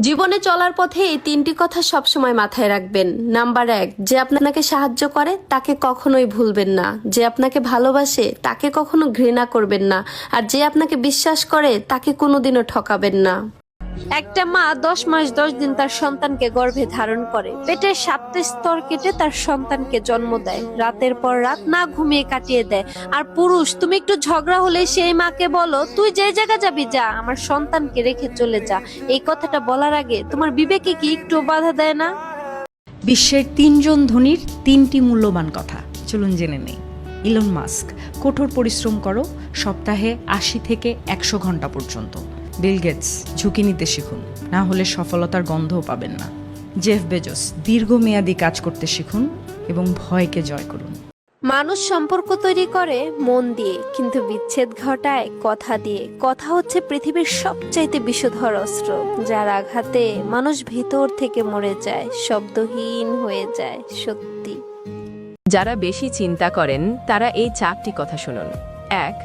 জীবনে চলার পথে এই তিনটি কথা সবসময় মাথায় রাখবেন। নাম্বার এক, যে আপনাকে সাহায্য করে, তাকে কখনোই ভুলবেন না। যে আপনাকে ভালোবাসে, তাকে কখনো ঘৃণা করবেন না। আর যে আপনাকে বিশ্বাস করে, তাকে কোনোদিনও ঠকাবেন না। একটা মা দশ মাস দশ দিন তার সন্তানকে গর্ভে ধারণ করে। পেটের সাতটা স্তর কেটে তার সন্তানকে জন্ম দেয়। রাতের পর রাত না ঘুমিয়ে কাটিয়ে দেয়। আর পুরুষ, তুমি একটু ঝগড়া হলে সেই মাকে বলো, তুই যে জায়গা যাবি যা, আমার সন্তানকে রেখে চলে যা। এই কথাটা বলার আগে তোমার বিবেকে কি একটু বাধা দেয় না? বিশ্বের তিনজন ধনীর তিনটি মূল্যবান কথা। চলুন জেনে নেই। ইলন মাস্ক, কঠোর পরিশ্রম করো সপ্তাহে আশি থেকে একশো ঘণ্টা পর্যন্ত। বিল গেটস ঝুঁকি নিতে শিখুন। না হলে সফলতার গন্ধও পাবেন না। জেফ বেজোস দীর্ঘমেয়াদী কাজ করতে শিখুন এবং ভয়কে জয় করুন। মানুষ সম্পর্ক তৈরি করে মন দিয়ে কিন্তু বিচ্ছেদ ঘটায় কথা দিয়ে। কথা হচ্ছে পৃথিবীর সবচাইতে বিষধর অস্ত্র যার আঘাতে মানুষ ভিতর থেকে মরে যায় শব্দহীন হয়ে যায় সত্যি। যারা বেশি চিন্তা করেন তারা এই চারটি কথা শুনুন। এক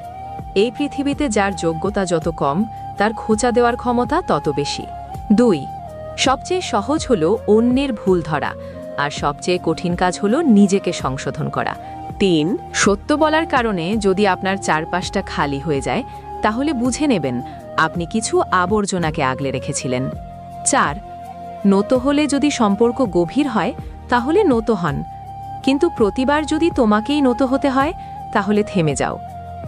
এই পৃথিবীতে যার যোগ্যতা যত কম তার খোঁচা দেওয়ার ক্ষমতা তত বেশি। দুই, সবচেয়ে সহজ হলো অন্যের ভুল ধরা, আর সবচেয়ে কঠিন কাজ হলো নিজেকে সংশোধন করা। তিন, সত্য বলার কারণে যদি আপনার চারপাশটা খালি হয়ে যায়, তাহলে বুঝে নেবেন আপনি কিছু আবর্জনাকে আগলে রেখেছিলেন। চার, নত হলে যদি সম্পর্ক গভীর হয়, তাহলে নত হন। কিন্তু প্রতিবার যদি তোমাকেই নত হতে হয়, তাহলে থেমে যাও,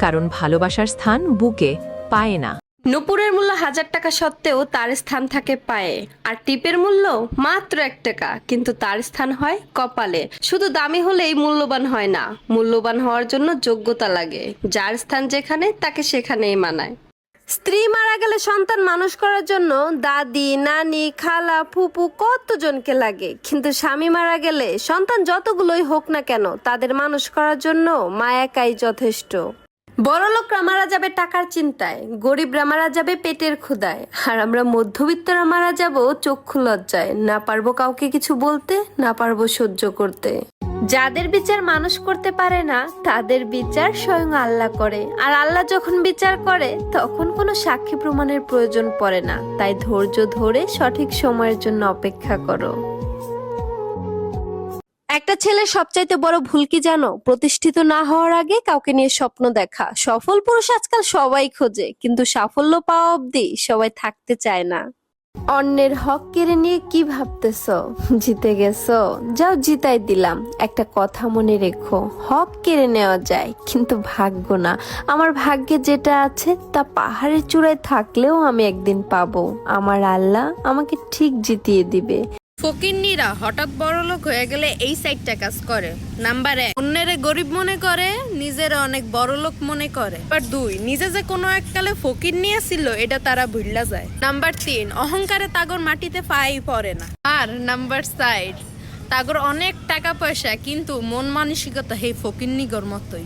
কারণ ভালোবাসার স্থান বুকে, পায় না। নুপুরের মূল্য হাজার টাকা সত্ত্বেও তার স্থান থাকে পায়ে। আর টিপের মূল্য মাত্র এক টাকা, কিন্তু তার স্থান হয় কপালে। শুধু দামি হলেই মূল্যবান হয় না, মূল্যবান হওয়ার জন্য যোগ্যতা লাগে, যার স্থান যেখানে তাকে সেখানেই মানায়। স্ত্রী মারা গেলে সন্তান মানুষ করার জন্য দাদি, নানি, খালা, ফুপু কতজনকে লাগে? কিন্তু স্বামী মারা গেলে সন্তান যতগুলোই হোক না কেন, তাদের মানুষ করার জন্য মা একাই যথেষ্ট। বড়লোকরা মারা যাবে টাকার চিন্তায় গরিবরা মারা যাবে পেটের ক্ষুদায় আর আমরা মধ্যবিত্তরা মারা যাব চক্ষু লজ্জায়। না পারব কাউকে কিছু বলতে, না পারব সহ্য করতে। যাদের বিচার মানুষ করতে পারে না, তাদের বিচার স্বয়ং আল্লাহ করে। আর আল্লাহ যখন বিচার করে, তখন কোনো সাক্ষী প্রমাণের প্রয়োজন পড়ে না। তাই ধৈর্য ধরে সঠিক সময়ের জন্য অপেক্ষা করো। একটা ছেলে সবচাইতে বড় ভুল কি জানো? প্রতিষ্ঠিত না হওয়ার আগে কাউকে নিয়ে স্বপ্ন দেখা। সফল পুরুষ আজকাল সবাই খোঁজে, কিন্তু সাফল্য পাওয়া অবধি সবাই থাকতে চায় না। অন্যের হক কেড়ে নিয়ে কি ভাবতেছ? জিতে গেছো? যাও জিতাই দিলাম। একটা কথা মনে রেখো, হক কেড়ে নেওয়া যায়, কিন্তু ভাগ্য না। আমার ভাগ্যে যেটা আছে, তা পাহাড়ের চূড়ায় থাকলেও আমি একদিন পাবো। আমার আল্লাহ আমাকে ঠিক জিতিয়ে দিবে। ফকিন্নিরা হঠাৎ বড়লোক হয়ে গেলে এই সাইডটা কাজ করে। নাম্বার এক, অন্যের গরিব মনে করে, নিজের অনেক বড়লোক মনে করে। নাম্বার দুই, নিজে যে কোনো এককালে ফকির নিয়ে ছিল এটা তারা ভুললা যায়। নাম্বার তিন, অহংকারে তাগর মাটিতে পাই পড়ে না। আর নাম্বার সাইড তাগর অনেক টাকা পয়সা, কিন্তু মন মানসিকতা হে ফকিন্নিগর মতোই।